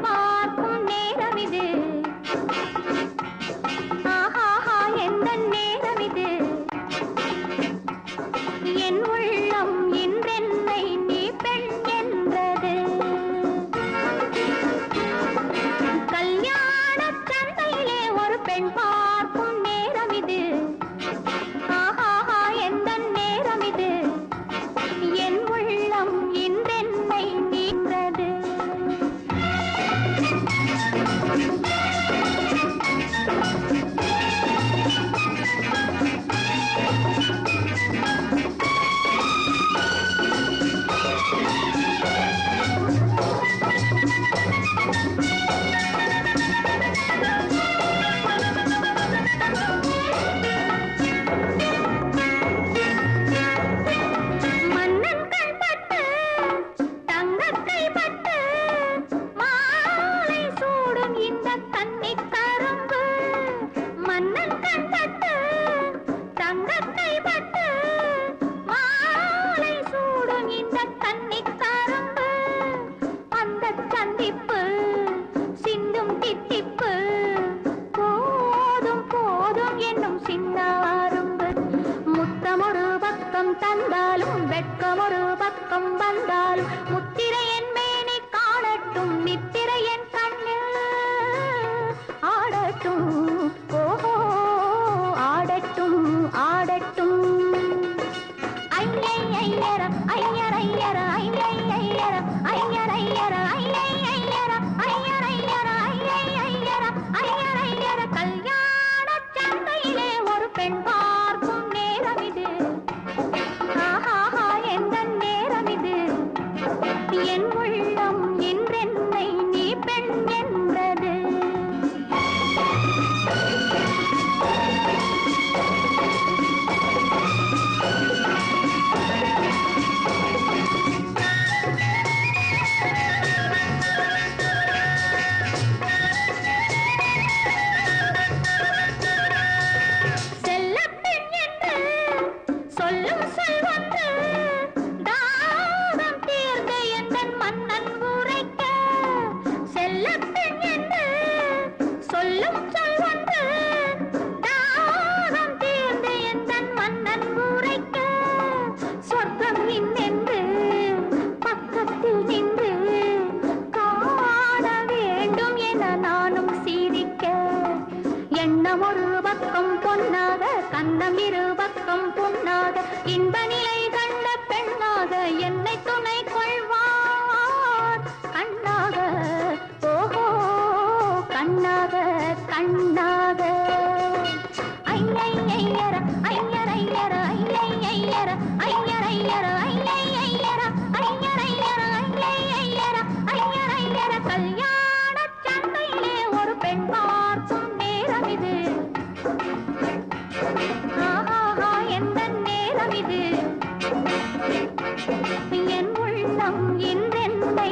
பார்க்கும் தண்ணி கரும்பு மன்னன் கண்டட்டு தங்கத்தை பட்டு மாலை சூடும் இந்த தண்ணி கரும்பு அந்த சந்திப்பு சிந்தும் தித்திப்பு போதும் போதும் என்னும் சின்ன அரும்பு. முத்தமொரு பக்கம் வந்தாலும் ஆடட்டும் ஓஹோ ஆடட்டும் ஆடட்டும். ஐயர் ஐயர் ஐயர் ஐயர் ஐயர் ஐயர் ஐயர் அந்தம் இரு பக்கம் புண்ணாக இன்பனி இது என் உள்ளம் என்றென்னை